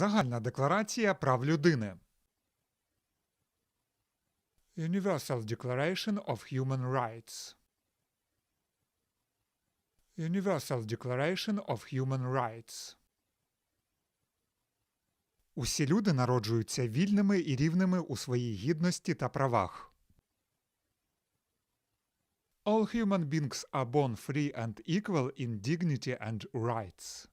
Загальна декларація прав людини. Universal Declaration of Human Rights Universal Declaration of Human Rights Усі люди народжуються вільними і рівними у своїй гідності та правах. All human beings are born free and equal in dignity and rights.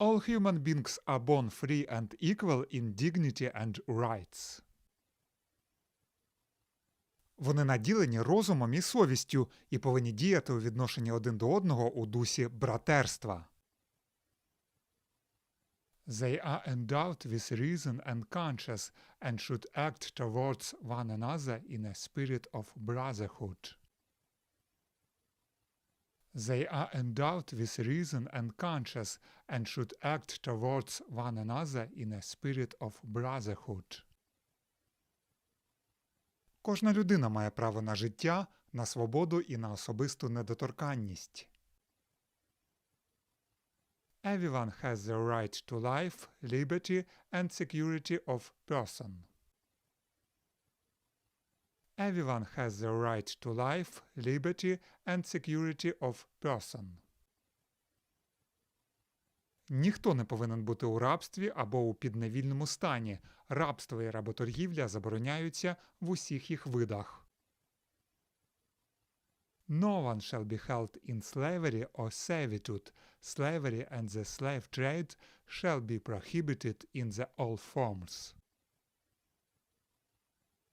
All human beings are born free and equal in dignity and rights. Вони наділені розумом і совістю і повинні діяти у відношенні один до одного у дусі братерства. They are endowed with reason and conscience and should act towards one another in a spirit of brotherhood. They are endowed with reason and conscience and should act towards one another in a spirit of brotherhood. Кожна людина має право на життя, на свободу і на особисту недоторканність. Everyone has the right to life, liberty and security of person. Everyone has the right to life, liberty and security of person. Ніхто не повинен бути у рабстві або у підневільному стані. Рабство і работоргівля забороняються в усіх їх видах. No one shall be held in slavery or servitude. Slavery and the slave trade shall be prohibited in the all forms.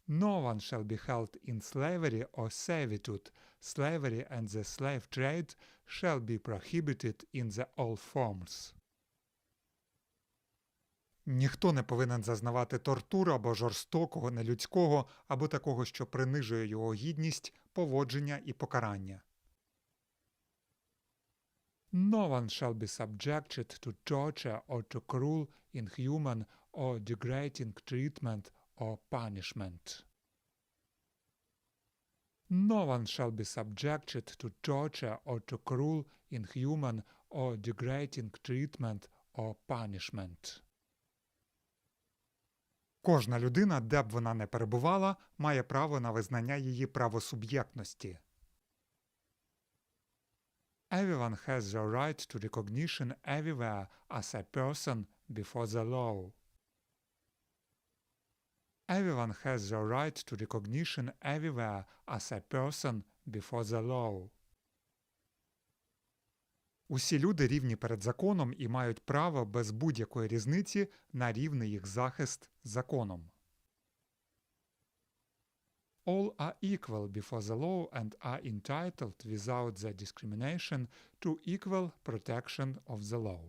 No one shall be held in slavery or servitude. Slavery and the slave trade shall be prohibited in the all forms. Ніхто не повинен зазнавати тортур або жорстокого, нелюдського, або такого, що принижує його гідність, поводження і покарання. No one shall be subjected to torture or to cruel, inhuman or degrading treatment or punishment. No one shall be subjected to torture or to cruel, inhuman or degrading treatment or punishment. Кожна людина, де б вона не перебувала, має право на визнання її правосуб'єктності. Everyone has the right to recognition everywhere as a person before the law. Everyone has the right to recognition everywhere as a person before the law. Усі люди рівні перед законом і мають право без будь-якої різниці на рівний їх захист законом. All are equal before the law and are entitled without the discrimination to equal protection of the law.